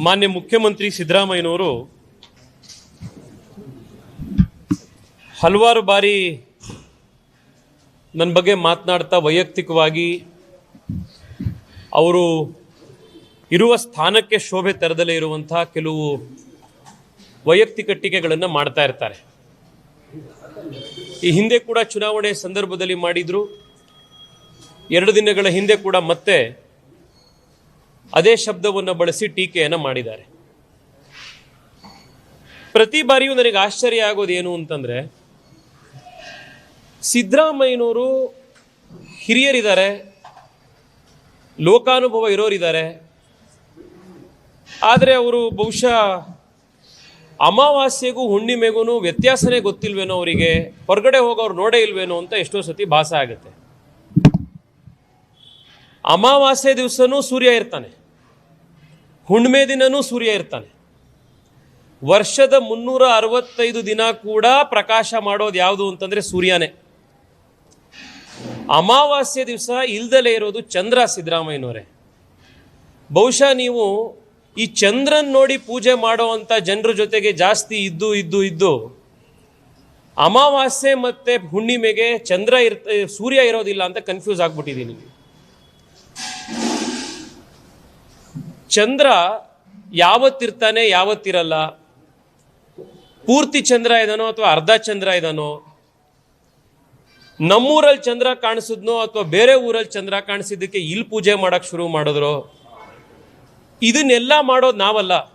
ಮಾನ್ಯ ಮುಖ್ಯಮಂತ್ರಿ ಸಿದ್ದರಾಮಯ್ಯನವರು ಹಲವಾರು ಬಾರಿ ನನ್ನ ಬಗ್ಗೆ ಮಾತನಾಡ್ತಾ ವೈಯಕ್ತಿಕವಾಗಿ ಅವರು ಇರುವ ಸ್ಥಾನಕ್ಕೆ ಶೋಭೆ ತರದಲ್ಲೇ ಇರುವಂತಹ ಕೆಲವು ವೈಯಕ್ತಿಕ ಟೀಕೆಗಳನ್ನು ಮಾಡ್ತಾ ಇರ್ತಾರೆ. ಈ ಹಿಂದೆ ಕೂಡ ಚುನಾವಣೆ ಸಂದರ್ಭದಲ್ಲಿ ಮಾಡಿದ್ರು. ಎರಡು ದಿನಗಳ ಹಿಂದೆ ಕೂಡ ಮತ್ತೆ ಅದೇ ಶಬ್ದವನ್ನು ಬಳಸಿ ಟೀಕೆಯನ್ನು ಮಾಡಿದ್ದಾರೆ. ಪ್ರತಿ ಬಾರಿಯೂ ನನಗೆ ಆಶ್ಚರ್ಯ ಆಗೋದು ಏನು ಅಂತಂದ್ರೆ, ಸಿದ್ದರಾಮಯ್ಯನವರು ಹಿರಿಯರಿದ್ದಾರೆ, ಲೋಕಾನುಭವ ಇರೋರಿದ್ದಾರೆ, ಆದರೆ ಅವರು ಬಹುಶಃ ಅಮಾವಾಸ್ಯೆಗೂ ಹುಣ್ಣಿಮೆಗೂ ವ್ಯತ್ಯಾಸನೇ ಗೊತ್ತಿಲ್ವೇನೋ ಅವರಿಗೆ, ಹೊರಗಡೆ ಹೋಗೋರು ನೋಡೇ ಇಲ್ವೇನೋ ಅಂತ ಎಷ್ಟೋ ಸತಿ ಭಾಸ ಆಗುತ್ತೆ. ಅಮಾವಾಸ್ಯೆ ದಿವಸನೂ ಸೂರ್ಯ ಇರ್ತಾನೆ. ಹುಣ್ಣಿಮೆ ದಿನನೂ ಸೂರ್ಯ ಇರ್ತಾನೆ. ವರ್ಷದ ಮುನ್ನೂರ ಅರವತ್ತೈದು ದಿನ ಕೂಡ ಪ್ರಕಾಶ ಮಾಡೋದು ಯಾವುದು ಅಂತಂದ್ರೆ ಸೂರ್ಯನೇ. ಅಮಾವಾಸ್ಯ ದಿವಸ ಇಲ್ದಲೇ ಇರೋದು ಚಂದ್ರ ಸಿದ್ದರಾಮಯ್ಯನವರೇ. ಬಹುಶಃ ನೀವು ಈ ಚಂದ್ರನ್ ನೋಡಿ ಪೂಜೆ ಮಾಡೋವಂಥ ಜನರ ಜೊತೆಗೆ ಜಾಸ್ತಿ ಇದ್ದು ಇದ್ದು ಇದ್ದು ಅಮಾವಾಸ್ಯೆ ಮತ್ತೆ ಹುಣ್ಣಿಮೆಗೆ ಚಂದ್ರ ಇರ್ತ, ಸೂರ್ಯ ಇರೋದಿಲ್ಲ ಅಂತ ಕನ್ಫ್ಯೂಸ್ ಆಗ್ಬಿಟ್ಟಿದ್ದೀನಿ. ಚಂದ್ರ ಯಾವತ್ತಿರ್ತಾನೆ, ಯಾವತ್ತಿರಲ್ಲ? ಪೂರ್ತಿ ಚಂದ್ರ ಇದಾನೋ ಅಥವಾ ಅರ್ಧ ಚಂದ್ರ ಇದಾನೋ? ನಮ್ಮೂರಲ್ಲಿ ಚಂದ್ರ ಕಾಣಿಸಿದ್ನೋ ಅಥವಾ ಬೇರೆ ಊರಲ್ಲಿ ಚಂದ್ರ ಕಾಣಿಸಿದ್ದಕ್ಕೆ ಇಲ್ಲಿ ಪೂಜೆ ಮಾಡಕ್ ಶುರು ಮಾಡಿದ್ರು? ಇದನ್ನೆಲ್ಲ ಮಾಡೋದು ನಾವಲ್ಲ.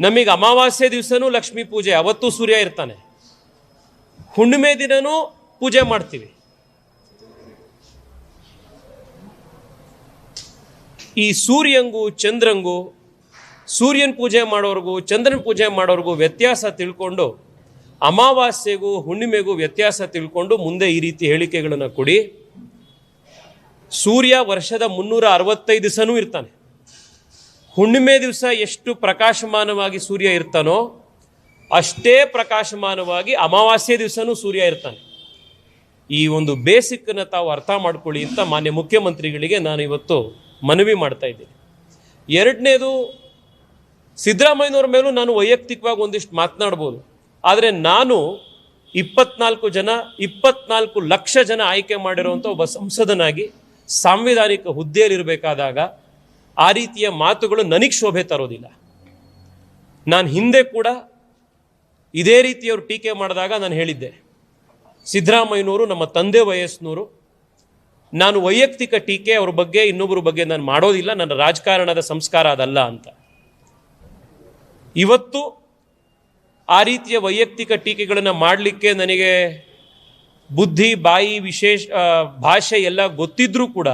ನಮಗೆ ಅಮಾವಾಸ್ಯೆ ದಿವಸನೂ ಲಕ್ಷ್ಮೀ ಪೂಜೆ, ಅವತ್ತು ಸೂರ್ಯ ಇರ್ತಾನೆ. ಹುಣ್ಣಿಮೆ ದಿನನೂ ಪೂಜೆ ಮಾಡ್ತೀವಿ. ಈ ಸೂರ್ಯಂಗೂ, ಚಂದ್ರಂಗೂ, ಸೂರ್ಯನ ಪೂಜೆ ಮಾಡೋರ್ಗೂ, ಚಂದ್ರನ ಪೂಜೆ ಮಾಡೋರ್ಗೂ ವ್ಯತ್ಯಾಸ ತಿಳ್ಕೊಂಡು ಅಮಾವಾಸ್ಯೆಗೂ, ಹುಣ್ಣಿಮೆಗೂ ವ್ಯತ್ಯಾಸ ತಿಳ್ಕೊಂಡು ಮುಂದೆ ಈ ರೀತಿ ಹೇಳಿಕೆಗಳನ್ನು ಕೊಡಿ. ಸೂರ್ಯ ವರ್ಷದ ಮುನ್ನೂರ ಅರವತ್ತೈದು ದಿವಸನೂ ಇರ್ತಾನೆ. ಹುಣ್ಣಿಮೆ ದಿವಸ ಎಷ್ಟು ಪ್ರಕಾಶಮಾನವಾಗಿ ಸೂರ್ಯ ಇರ್ತಾನೋ ಅಷ್ಟೇ ಪ್ರಕಾಶಮಾನವಾಗಿ ಅಮಾವಾಸ್ಯೆ ದಿವಸನೂ ಸೂರ್ಯ ಇರ್ತಾನೆ. ಈ ಒಂದು ಬೇಸಿಕ್ಕನ್ನು ತಾವು ಅರ್ಥ ಮಾಡ್ಕೊಳ್ಳಿ ಅಂತ ಮಾನ್ಯ ಮುಖ್ಯಮಂತ್ರಿಗಳಿಗೆ ನಾನು ಇವತ್ತು ಮನವಿ ಮಾಡ್ತಾ ಇದ್ದೀನಿ. ಎರಡನೇದು, ಸಿದ್ದರಾಮಯ್ಯನವ್ರ ಮೇಲೂ ನಾನು ವೈಯಕ್ತಿಕವಾಗಿ ಒಂದಿಷ್ಟು ಮಾತನಾಡ್ಬೋದು. ಆದರೆ ನಾನು ಇಪ್ಪತ್ನಾಲ್ಕು ಜನ, ಇಪ್ಪತ್ನಾಲ್ಕು ಲಕ್ಷ ಜನ ಆಯ್ಕೆ ಮಾಡಿರುವಂಥ ಒಬ್ಬ ಸಂಸದನಾಗಿ ಸಾಂವಿಧಾನಿಕ ಹುದ್ದೆಯಲ್ಲಿರಬೇಕಾದಾಗ ಆ ರೀತಿಯ ಮಾತುಗಳು ನನಗೆ ಶೋಭೆ ತರೋದಿಲ್ಲ. ನಾನು ಹಿಂದೆ ಕೂಡ ಇದೇ ರೀತಿಯವರು ಟೀಕೆ ಮಾಡಿದಾಗ ನಾನು ಹೇಳಿದ್ದೆ. ಸಿದ್ದರಾಮಯ್ಯನವರು ನಮ್ಮ ತಂದೆ ವಯಸ್ಸಿನವರು ನಾನು ವೈಯಕ್ತಿಕ ಟೀಕೆ ಅವ್ರ ಬಗ್ಗೆ ಇನ್ನೊಬ್ಬರ ಬಗ್ಗೆ ನಾನು ಮಾಡೋದಿಲ್ಲ, ನನ್ನ ರಾಜಕಾರಣದ ಸಂಸ್ಕಾರ ಅದಲ್ಲ ಅಂತ. ಇವತ್ತು ಆ ರೀತಿಯ ವೈಯಕ್ತಿಕ ಟೀಕೆಗಳನ್ನು ಮಾಡಲಿಕ್ಕೆ ನನಗೆ ಬುದ್ಧಿ, ಬಾಯಿ, ವಿಶೇಷ ಭಾಷೆ ಎಲ್ಲ ಗೊತ್ತಿದ್ರೂ ಕೂಡ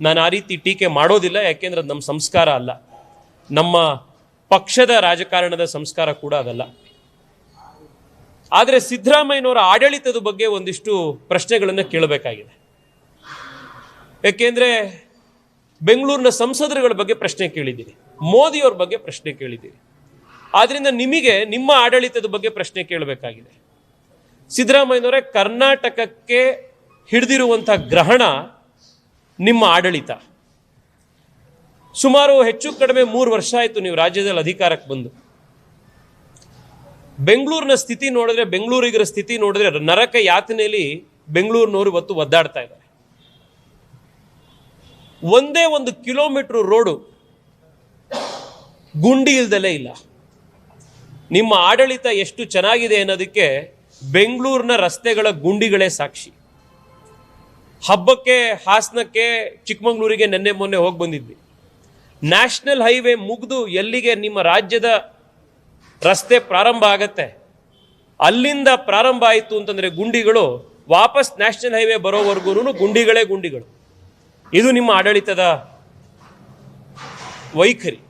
ನಾನು ಆ ರೀತಿ ಟೀಕೆ ಮಾಡೋದಿಲ್ಲ, ಯಾಕೆಂದ್ರೆ ಅದು ನಮ್ಮ ಸಂಸ್ಕಾರ ಅಲ್ಲ. ನಮ್ಮ ಪಕ್ಷದ ರಾಜಕಾರಣದ ಸಂಸ್ಕಾರ ಕೂಡ ಅದಲ್ಲ. ಆದರೆ ಸಿದ್ದರಾಮಯ್ಯನವರ ಆಡಳಿತದ ಬಗ್ಗೆ ಒಂದಿಷ್ಟು ಪ್ರಶ್ನೆಗಳನ್ನು ಕೇಳಬೇಕಾಗಿದೆ. ಯಾಕೆಂದ್ರೆ ಬೆಂಗಳೂರಿನ ಸಂಸದರುಗಳ ಬಗ್ಗೆ ಪ್ರಶ್ನೆ ಕೇಳಿದ್ದೀರಿ, ಮೋದಿಯವ್ರ ಬಗ್ಗೆ ಪ್ರಶ್ನೆ ಕೇಳಿದ್ದೀರಿ. ಆದ್ದರಿಂದ ನಿಮಗೆ ನಿಮ್ಮ ಆಡಳಿತದ ಬಗ್ಗೆ ಪ್ರಶ್ನೆ ಕೇಳಬೇಕಾಗಿದೆ. ಸಿದ್ದರಾಮಯ್ಯನವರೇ ಕರ್ನಾಟಕಕ್ಕೆ ಹಿಡಿದಿರುವಂಥ ಗ್ರಹಣ ನಿಮ್ಮ ಆಡಳಿತ. ಸುಮಾರು ಹೆಚ್ಚು ಕಡಿಮೆ ಮೂರು ವರ್ಷ ಆಯಿತು ನೀವು ರಾಜ್ಯದಲ್ಲಿ ಅಧಿಕಾರಕ್ಕೆ ಬಂದು. ಬೆಂಗಳೂರಿನ ಸ್ಥಿತಿ ನೋಡಿದ್ರೆ, ಬೆಂಗಳೂರಿಗರ ಸ್ಥಿತಿ ನೋಡಿದ್ರೆ ನರಕ ಯಾತನೆಯಲ್ಲಿ ಬೆಂಗಳೂರಿನವರು ಇವತ್ತು ಒದ್ದಾಡ್ತಾ ಇದ್ದಾರೆ. ಒಂದೇ ಒಂದು ಕಿಲೋಮೀಟ್ರ್ ರೋಡು ಗುಂಡಿ ಇಲ್ದಲೇ ಇಲ್ಲ. ನಿಮ್ಮ ಆಡಳಿತ ಎಷ್ಟು ಚೆನ್ನಾಗಿದೆ ಅನ್ನೋದಕ್ಕೆ ಬೆಂಗಳೂರಿನ ರಸ್ತೆಗಳ ಗುಂಡಿಗಳೇ ಸಾಕ್ಷಿ. ಹಬ್ಬಕ್ಕೆ, ಹಾಸನಕ್ಕೆ, ಚಿಕ್ಕಮಗಳೂರಿಗೆ ನೆನ್ನೆ ಮೊನ್ನೆ ಹೋಗಿ ಬಂದಿದ್ವಿ. ನ್ಯಾಷನಲ್ ಹೈವೇ ಮುಗಿದು ಎಲ್ಲಿಗೆ ನಿಮ್ಮ ರಾಜ್ಯದ ರಸ್ತೆ ಪ್ರಾರಂಭ ಆಗತ್ತೆ? ಅಲ್ಲಿಂದ ಪ್ರಾರಂಭ ಆಯಿತು ಅಂತಂದರೆ ಗುಂಡಿಗಳು ವಾಪಸ್ ನ್ಯಾಷನಲ್ ಹೈವೇ ಬರೋವರೆಗೂ ಗುಂಡಿಗಳೇ ಗುಂಡಿಗಳು. ಇದು ನಿಮ್ಮ ಆಡಳಿತದ ವೈಖರಿ.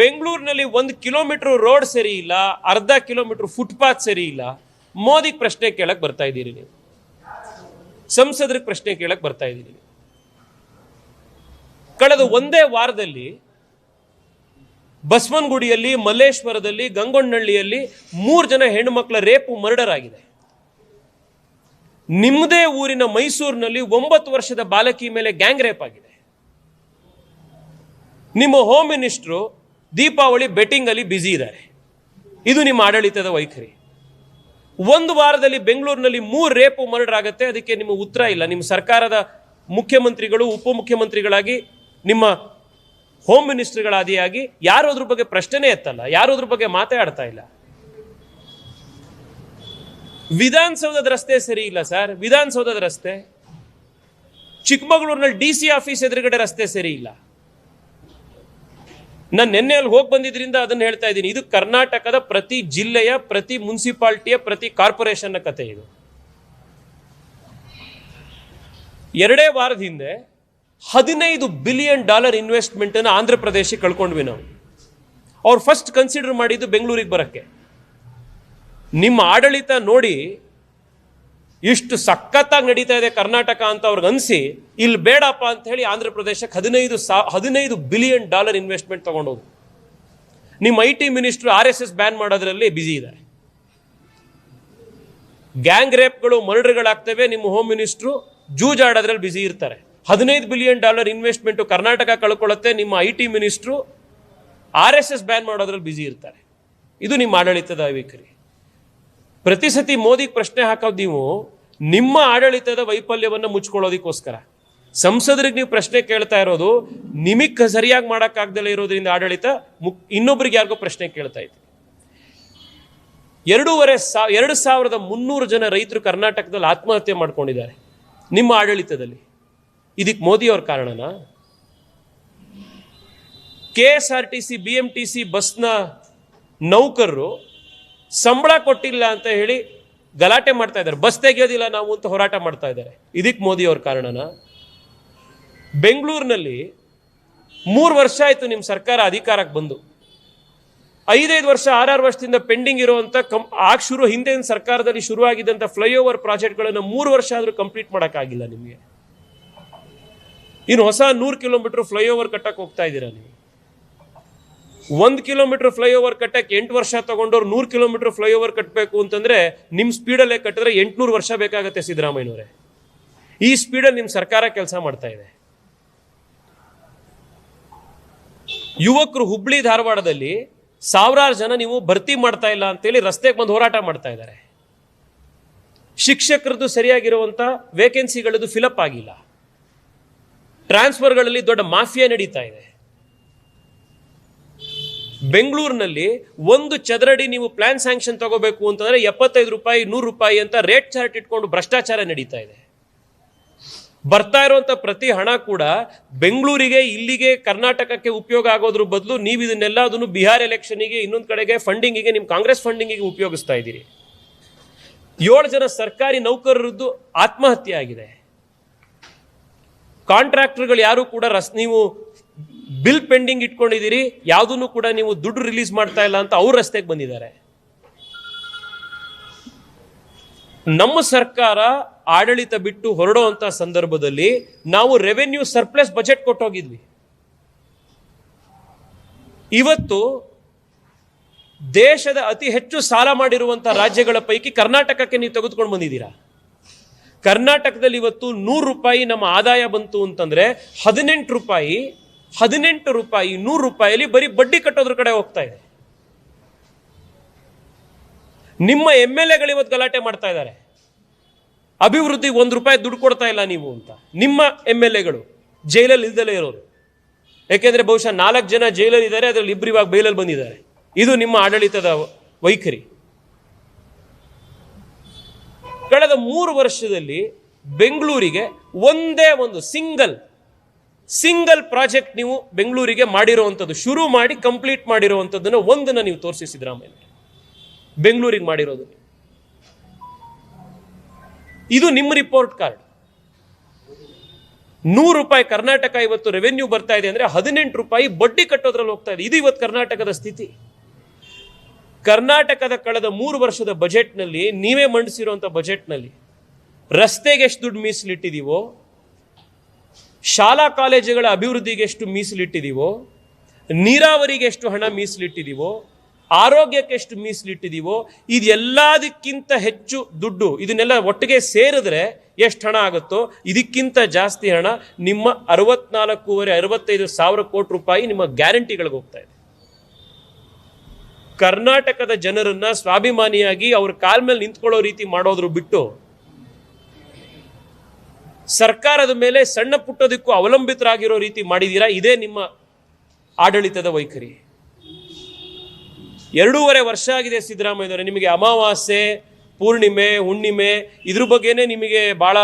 ಬೆಂಗಳೂರಿನಲ್ಲಿ ಒಂದು ಕಿಲೋಮೀಟರ್ ರೋಡ್ ಸರಿ ಇಲ್ಲ, ಅರ್ಧ ಕಿಲೋಮೀಟರ್ ಫುಟ್ಪಾತ್ ಸರಿ ಇಲ್ಲ. ಮೋದಿಗೆ ಪ್ರಶ್ನೆ ಕೇಳಕ್ಕೆ ಬರ್ತಾ ಇದ್ದೀರಿ ನೀವು. ಸಂಸದರಿಗೆ ಪ್ರಶ್ನೆ ಕೇಳಕ್ಕೆ ಬರ್ತಾ ಇದ್ದೀರಿ. ಕಳೆದ ಒಂದೇ ವಾರದಲ್ಲಿ ಬಸವನಗುಡಿಯಲ್ಲಿ, ಮಲ್ಲೇಶ್ವರದಲ್ಲಿ ಗಂಗೊಂಡಳ್ಳಿಯಲ್ಲಿ ಮೂರು ಜನ ಹೆಣ್ಣುಮಕ್ಕಳ ರೇಪು ಮರ್ಡರ್ ಆಗಿದೆ. ನಿಮ್ಮದೇ ಊರಿನ ಮೈಸೂರಿನಲ್ಲಿ ಒಂಬತ್ತು ವರ್ಷದ ಬಾಲಕಿ ಮೇಲೆ ಗ್ಯಾಂಗ್ ರೇಪ್ ಆಗಿದೆ. ನಿಮ್ಮ ಹೋಮ್ ಮಿನಿಸ್ಟ್ರು ದೀಪಾವಳಿ ಬೆಟ್ಟಿಂಗಲ್ಲಿ ಬ್ಯುಸಿ ಇದ್ದಾರೆ. ಇದು ನಿಮ್ಮ ಆಡಳಿತದ ವೈಖರಿ. ಒಂದು ವಾರದಲ್ಲಿ ಬೆಂಗಳೂರಿನಲ್ಲಿ ಮೂರು ರೇಪು ಮರ್ಡರ್ ಆಗುತ್ತೆ ಅದಕ್ಕೆ ನಿಮ್ಮ ಉತ್ತರ ಇಲ್ಲ. ನಿಮ್ಮ ಸರ್ಕಾರದ ಮುಖ್ಯಮಂತ್ರಿಗಳು, ಉಪಮುಖ್ಯಮಂತ್ರಿಗಳಾಗಿ, ನಿಮ್ಮ ಹೋಮ್ ಮಿನಿಸ್ಟರ್ಗಳಾದಿಯಾಗಿ ಯಾರು ಅದ್ರ ಬಗ್ಗೆ ಪ್ರಶ್ನೆನೇ ಎತ್ತಲ್ಲ ಯಾರು ಅದ್ರ ಬಗ್ಗೆ ಮಾತಾಡ್ತಾ ಇಲ್ಲ. ವಿಧಾನಸೌಧದ ರಸ್ತೆ ಸರಿ ಇಲ್ಲ ಸರ್. ವಿಧಾನಸೌಧದ ರಸ್ತೆ ಚಿಕ್ಕಮಗಳೂರಿನಲ್ಲಿ ಡಿ ಸಿ ಆಫೀಸ್ ಎದುರುಗಡೆ ರಸ್ತೆ ಸರಿ ಇಲ್ಲ. ನಾನು ನಿನ್ನೆ ಅಲ್ಲಿ ಹೋಗಿ ಬಂದಿದ್ರಿಂದ ಅದನ್ನು ಹೇಳ್ತಾ ಇದ್ದೀನಿ. ಇದು ಕರ್ನಾಟಕದ ಪ್ರತಿ ಜಿಲ್ಲೆಯ, ಪ್ರತಿ ಮುನ್ಸಿಪಾಲ್ಟಿಯ, ಪ್ರತಿ ಕಾರ್ಪೊರೇಷನ್ನ ಕತೆ ಇದು. ಎರಡೇ ವಾರದ ಹಿಂದೆ ಹದಿನೈದು ಬಿಲಿಯನ್ ಡಾಲರ್ ಇನ್ವೆಸ್ಟ್ಮೆಂಟ್ ಅನ್ನು ಆಂಧ್ರ ಪ್ರದೇಶಕ್ಕೆ ಕಳ್ಕೊಂಡ್ವಿ ನಾವು. ಅವ್ರು ಫಸ್ಟ್ ಕನ್ಸಿಡರ್ ಮಾಡಿದ್ದು ಬೆಂಗಳೂರಿಗೆ ಬರಕ್ಕೆ. ನಿಮ್ಮ ಆಡಳಿತ ನೋಡಿ ಇಷ್ಟು ಸಖತ್ತಾಗಿ ನಡೀತಾ ಇದೆ ಕರ್ನಾಟಕ ಅಂತ ಅವ್ರಿಗೆ ಅನಿಸಿ ಇಲ್ಲಿ ಬೇಡಪ್ಪ ಅಂತ ಹೇಳಿ ಆಂಧ್ರ ಪ್ರದೇಶಕ್ಕೆ ಹದಿನೈದು ಸಾ, ಹದಿನೈದು ಬಿಲಿಯನ್ ಡಾಲರ್ ಇನ್ವೆಸ್ಟ್ಮೆಂಟ್ ತಗೊಂಡೋದು ನಿಮ್ಮ I T minister R S S ban ಮಾಡೋದ್ರಲ್ಲಿ ಬ್ಯುಸಿ ಇದ್ದಾರೆ. ಗ್ಯಾಂಗ್ ರೇಪ್ಗಳು ಮರ್ಡರ್ಗಳಾಗ್ತವೆ ನಿಮ್ಮ ಹೋಮ್ ಮಿನಿಸ್ಟ್ರು ಜೂಜಾಡೋದ್ರಲ್ಲಿ ಬ್ಯುಸಿ ಇರ್ತಾರೆ. ಹದಿನೈದು ಬಿಲಿಯನ್ ಡಾಲರ್ ಇನ್ವೆಸ್ಟ್ಮೆಂಟು ಕರ್ನಾಟಕ ಕಳ್ಕೊಳ್ಳುತ್ತೆ, ನಿಮ್ಮ I T minister R S S ban ಮಾಡೋದ್ರಲ್ಲಿ ಬ್ಯುಸಿ ಇರ್ತಾರೆ. ಇದು ನಿಮ್ಮ ಆಡಳಿತದ ವೈಖರಿ ಪ್ರತಿ ಸತಿ ಮೋದಿಗೆ ಪ್ರಶ್ನೆ ಹಾಕೋದು ನೀವು ನಿಮ್ಮ ಆಡಳಿತದ ವೈಫಲ್ಯವನ್ನು ಮುಚ್ಕೊಳ್ಳೋದಕ್ಕೋಸ್ಕರ. ಸಂಸದರಿಗೆ ನೀವು ಪ್ರಶ್ನೆ ಕೇಳ್ತಾ ಇರೋದು, ನಿಮಗೆ ಸರಿಯಾಗಿ ಮಾಡೋಕ್ಕಾಗ್ದಲೇ ಇರೋದ್ರಿಂದ ಆಡಳಿತ, ಮುಕ್, ಇನ್ನೊಬ್ರಿಗೆ ಯಾರಿಗೋ ಪ್ರಶ್ನೆ ಕೇಳ್ತಾ ಇತ್ತು ಎರಡೂವರೆ ಸಾ, ಎರಡು ಸಾವಿರದ ಮುನ್ನೂರು ಜನ ರೈತರು ಕರ್ನಾಟಕದಲ್ಲಿ ಆತ್ಮಹತ್ಯೆ ಮಾಡ್ಕೊಂಡಿದ್ದಾರೆ, ನಿಮ್ಮ ಆಡಳಿತದಲ್ಲಿ. ಇದಕ್ಕೆ ಮೋದಿಯವ್ರ ಕಾರಣನಾ? K S R T C, B M T C ಬಸ್ನ ನೌಕರರು ಸಂಬಳ ಕೊಟ್ಟಿಲ್ಲ ಅಂತ ಹೇಳಿ ಗಲಾಟೆ ಮಾಡ್ತಾ ಇದ್ದಾರೆ. ಬಸ್ ತೆಗೆಯೋದಿಲ್ಲ ನಾವು ಅಂತ ಹೋರಾಟ ಮಾಡ್ತಾ ಇದ್ದಾರೆ. ಇದಕ್ಕೆ ಮೋದಿ ಅವ್ರ ಕಾರಣನ? ಬೆಂಗಳೂರಿನಲ್ಲಿ ಮೂರು ವರ್ಷ ಆಯಿತು ನಿಮ್ಮ ಸರ್ಕಾರ ಅಧಿಕಾರಕ್ಕೆ ಬಂದು. ಐದೈದು ವರ್ಷ, ಆರಾರು ವರ್ಷದಿಂದ ಪೆಂಡಿಂಗ್ ಇರುವಂಥ ಕಂ, ಆಗ ಶುರು, ಹಿಂದಿನ ಸರ್ಕಾರದಲ್ಲಿ ಶುರುವಾಗಿದ್ದಂಥ ಫ್ಲೈಓವರ್ ಪ್ರಾಜೆಕ್ಟ್ಗಳನ್ನು ಮೂರು ವರ್ಷ ಆದರೂ ಕಂಪ್ಲೀಟ್ ಮಾಡೋಕ್ಕಾಗಿಲ್ಲ ನಿಮಗೆ. ಇನ್ನು ಹೊಸ ನೂರು ಕಿಲೋಮೀಟರ್ ಫ್ಲೈಓವರ್ ಕಟ್ಟಕ್ಕೆ ಹೋಗ್ತಾ ಇದ್ದೀರಾ ನೀವು? ಒಂದು ಕಿಲೋಮೀಟರ್ ಫ್ಲೈಓವರ್ ಕಟ್ಟಕ್ಕೆ ಎಂಟು ವರ್ಷ ತಗೊಂಡವ್ರು ನೂರು ಕಿಲೋಮೀಟರ್ ಫ್ಲೈಓವರ್ ಕಟ್ಟಬೇಕು ಅಂತಂದ್ರೆ ನಿಮ್ಮ ಸ್ಪೀಡಲ್ಲೇ ಕಟ್ಟಿದ್ರೆ ಎಂಟುನೂರು ವರ್ಷ ಬೇಕಾಗುತ್ತೆ ಸಿದ್ದರಾಮಯ್ಯನವರೇ. ಈ ಸ್ಪೀಡಲ್ಲಿ ನಿಮ್ಮ ಸರ್ಕಾರ ಕೆಲಸ ಮಾಡ್ತಾ ಇದೆ. ಯುವಕರು ಹುಬ್ಳಿ ಧಾರವಾಡದಲ್ಲಿ ಸಾವಿರಾರು ಜನ ನೀವು ಭರ್ತಿ ಮಾಡ್ತಾ ಇಲ್ಲ ಅಂತೇಳಿ ರಸ್ತೆಗೆ ಬಂದು ಹೋರಾಟ ಮಾಡ್ತಾ ಇದ್ದಾರೆ. ಶಿಕ್ಷಕರದ್ದು ಸರಿಯಾಗಿರುವಂಥ ವೇಕೆನ್ಸಿಗಳದ್ದು ಫಿಲಪ್ ಆಗಿಲ್ಲ. ಟ್ರಾನ್ಸ್ಫರ್ಗಳಲ್ಲಿ ದೊಡ್ಡ ಮಾಫಿಯಾ ನಡೀತಾ ಇದೆ. ಬೆಂಗಳೂರಿನಲ್ಲಿ ಒಂದು ಚದರಡಿ ನೀವು ಪ್ಲಾನ್ ಸ್ಯಾಂಕ್ಷನ್ ತಗೋಬೇಕು ಅಂತಂದ್ರೆ ಎಪ್ಪತ್ತೈದು ರೂಪಾಯಿ, ನೂರು ರೂಪಾಯಿ ಅಂತ ರೇಟ್ ಚಾರ್ಟ್ ಇಟ್ಕೊಂಡು ಭ್ರಷ್ಟಾಚಾರ ನಡೀತಾ ಇದೆ. ಬರ್ತಾ ಇರುವಂತ ಪ್ರತಿ ಹಣ ಕೂಡ ಬೆಂಗಳೂರಿಗೆ, ಇಲ್ಲಿಗೆ, ಕರ್ನಾಟಕಕ್ಕೆ ಉಪಯೋಗ ಆಗೋದ್ರ ಬದಲು ನೀವು ಇದನ್ನೆಲ್ಲ ಅದನ್ನು ಬಿಹಾರ್ ಎಲೆಕ್ಷನ್ಗೆ ಇನ್ನೊಂದು ಕಡೆಗೆ ಫಂಡಿಂಗಿಗೆ ನಿಮ್ಮ ಕಾಂಗ್ರೆಸ್ ಫಂಡಿಂಗಿಗೆ ಉಪಯೋಗಿಸ್ತಾ ಇದ್ದೀರಿ. ಏಳು ಜನ ಸರ್ಕಾರಿ ನೌಕರರದ್ದು ಆತ್ಮಹತ್ಯೆ ಆಗಿದೆ. ಕಾಂಟ್ರಾಕ್ಟರ್ಗಳು ಯಾರು ಕೂಡ ರಸ್ ನೀವು ಬಿಲ್ ಪೆಂಡಿಂಗ್ ಇಟ್ಕೊಂಡಿದ್ದೀರಿ, ಯಾವುದನ್ನು ಕೂಡ ನೀವು ದುಡ್ಡು ರಿಲೀಸ್ ಮಾಡ್ತಾ ಇಲ್ಲ ಅಂತ ಅವ್ರ ರಸ್ತೆಗೆ ಬಂದಿದ್ದಾರೆ. ನಮ್ಮ ಸರ್ಕಾರ ಆಡಳಿತ ಬಿಟ್ಟು ಹೊರಡುವಂತ ಸಂದರ್ಭದಲ್ಲಿ ನಾವು ರೆವೆನ್ಯೂ ಸರ್ಪ್ಲಸ್ ಬಜೆಟ್ ಕೊಟ್ಟೋಗಿದ್ವಿ. ಇವತ್ತು ದೇಶದ ಅತಿ ಹೆಚ್ಚು ಸಾಲ ಮಾಡಿರುವಂತಹ ರಾಜ್ಯಗಳ ಪೈಕಿ ಕರ್ನಾಟಕಕ್ಕೆ ನೀವು ತೆಗೆದುಕೊಂಡು ಬಂದಿದ್ದೀರಾ? ಕರ್ನಾಟಕದಲ್ಲಿ ಇವತ್ತು ನೂರು ರೂಪಾಯಿ ನಮ್ಮ ಆದಾಯ ಬಂತು ಅಂತಂದ್ರೆ ಹದಿನೆಂಟು ರೂಪಾಯಿ ಹದಿನೆಂಟು ರೂಪಾಯಿ, ನೂರು ರೂಪಾಯಿಯಲ್ಲಿ ಬರೀ ಬಡ್ಡಿ ಕಟ್ಟೋದ್ರ ಕಡೆ ಹೋಗ್ತಾ ಇದೆ. ನಿಮ್ಮ ಎಂ ಎಲ್ ಎಗಳು ಇವತ್ತು ಗಲಾಟೆ ಮಾಡ್ತಾ ಇದ್ದಾರೆ. ಅಭಿವೃದ್ಧಿ ಒಂದು ರೂಪಾಯಿ ದುಡ್ಡು ಕೊಡ್ತಾ ಇಲ್ಲ ನೀವು ಅಂತ. ನಿಮ್ಮ ಎಂ ಎಲ್ ಎಗಳು ಜೈಲಲ್ಲಿ ಇಲ್ದಲೇ ಇರೋರು. ಯಾಕೆಂದ್ರೆ ಬಹುಶಃ ನಾಲ್ಕು ಜನ ಜೈಲಲ್ಲಿ ಇದ್ದಾರೆ, ಅದರಲ್ಲಿ ಇಬ್ಬರು ಇವಾಗ ಬೈಲಲ್ಲಿ ಬಂದಿದ್ದಾರೆ. ಇದು ನಿಮ್ಮ ಆಡಳಿತದ ವೈಖರಿ. ಕಳೆದ ಮೂರು ವರ್ಷದಲ್ಲಿ ಬೆಂಗಳೂರಿಗೆ ಒಂದೇ ಒಂದು ಸಿಂಗಲ್ ಸಿಂಗಲ್ ಪ್ರಾಜೆಕ್ಟ್ ನೀವು ಬೆಂಗಳೂರಿಗೆ ಮಾಡಿರುವಂಥದ್ದು, ಶುರು ಮಾಡಿ ಕಂಪ್ಲೀಟ್ ಮಾಡಿರುವಂಥದ್ದನ್ನು ಒಂದನ್ನು ನೀವು ತೋರಿಸಿ ಸಿದ್ದರಾಮಯ್ಯ ಬೆಂಗಳೂರಿಗೆ ಮಾಡಿರೋದು ಇದು ನಿಮ್ಮ ರಿಪೋರ್ಟ್ ಕಾರ್ಡ್ ನೂರು ರೂಪಾಯಿ ಕರ್ನಾಟಕ ಇವತ್ತು ರೆವೆನ್ಯೂ ಬರ್ತಾ ಇದೆ ಅಂದ್ರೆ ಹದಿನೆಂಟು ರೂಪಾಯಿ ಬಡ್ಡಿ ಕಟ್ಟೋದ್ರಲ್ಲಿ ಹೋಗ್ತಾ ಇದೆ. ಇದು ಇವತ್ತು ಕರ್ನಾಟಕದ ಸ್ಥಿತಿ. ಕರ್ನಾಟಕದ ಕಳೆದ ಮೂರು ವರ್ಷದ ಬಜೆಟ್ನಲ್ಲಿ ನೀವೇ ಮಂಡಿಸಿರುವಂಥ ಬಜೆಟ್ನಲ್ಲಿ ರಸ್ತೆಗೆ ಎಷ್ಟು ದುಡ್ಡು ಮೀಸಲಿಟ್ಟಿದ್ದೀವೋ ಶಾಲಾ ಕಾಲೇಜುಗಳ ಅಭಿವೃದ್ಧಿಗೆ ಎಷ್ಟು ಮೀಸಲಿಟ್ಟಿದ್ದೀವೋ ನೀರಾವರಿಗೆ ಎಷ್ಟು ಹಣ ಮೀಸಲಿಟ್ಟಿದ್ದೀವೋ ಆರೋಗ್ಯಕ್ಕೆ ಎಷ್ಟು ಮೀಸಲಿಟ್ಟಿದ್ದೀವೋ ಇದೆಲ್ಲದಕ್ಕಿಂತ ಹೆಚ್ಚು ದುಡ್ಡು, ಇದನ್ನೆಲ್ಲ ಒಟ್ಟಿಗೆ ಸೇರಿದ್ರೆ ಎಷ್ಟು ಹಣ ಆಗುತ್ತೋ, ಇದಕ್ಕಿಂತ ಜಾಸ್ತಿ ಹಣ ನಿಮ್ಮ ಅರವತ್ನಾಲ್ಕೂವರೆ, ಅರವತ್ತೈದು ಸಾವಿರ ಕೋಟಿ ರೂಪಾಯಿ ನಿಮ್ಮ ಗ್ಯಾರಂಟಿಗಳಿಗೆ ಹೋಗ್ತಾ ಇದೆ. ಕರ್ನಾಟಕದ ಜನರನ್ನ ಸ್ವಾಭಿಮಾನಿಯಾಗಿ ಅವ್ರ ಕಾಲ್ ಮೇಲೆ ನಿಂತ್ಕೊಳ್ಳೋ ರೀತಿ ಮಾಡೋದ್ರು ಬಿಟ್ಟು ಸರ್ಕಾರದ ಮೇಲೆ ಸಣ್ಣ ಪುಟ್ಟದಕ್ಕೂ ಅವಲಂಬಿತರಾಗಿರೋ ರೀತಿ ಮಾಡಿದ್ದೀರಾ ಇದೇ ನಿಮ್ಮ ಆಡಳಿತದ ವೈಖರಿ. ಎರಡೂವರೆ ವರ್ಷ ಆಗಿದೆ ಸಿದ್ದರಾಮಯ್ಯನವರೇ ನಿಮಗೆ ಅಮಾವಾಸ್ಯೆ, ಪೂರ್ಣಿಮೆ, ಹುಣ್ಣಿಮೆ, ಇದ್ರ ಬಗ್ಗೆನೇ ನಿಮಗೆ ಬಹಳ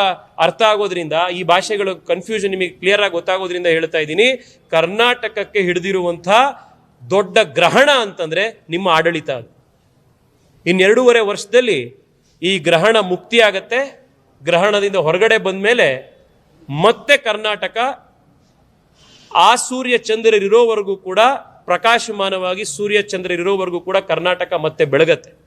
ಅರ್ಥ ಆಗೋದ್ರಿಂದ, ಈ ಭಾಷೆಗಳು ಕನ್ಫ್ಯೂಷನ್ ನಿಮಗೆ ಕ್ಲಿಯರ್ ಆಗಿ ಗೊತ್ತಾಗೋದ್ರಿಂದ ಹೇಳ್ತಾ ಇದ್ದೀನಿ, ಕರ್ನಾಟಕಕ್ಕೆ ಹಿಡಿದಿರುವಂಥ ದೊಡ್ಡ ಗ್ರಹಣ ಅಂತಂದ್ರೆ ನಿಮ್ಮ ಆಡಳಿತ ಅದು. ಇನ್ನೆರಡೂವರೆ ವರ್ಷದಲ್ಲಿ ಈ ಗ್ರಹಣ ಮುಕ್ತಿ ಆಗತ್ತೆ ಗ್ರಹಣದಿಂದ ಹೊರಗಡೆ ಬಂದ ಮೇಲೆ ಮತ್ತೆ ಕರ್ನಾಟಕ, ಆ ಸೂರ್ಯ ಚಂದ್ರರಿರೋವರೆಗೂ ಕೂಡ ಪ್ರಕಾಶಮಾನವಾಗಿ ಸೂರ್ಯ ಚಂದ್ರರಿರೋವರೆಗೂ ಕೂಡ ಕರ್ನಾಟಕ ಮತ್ತೆ ಬೆಳಗತ್ತೆ.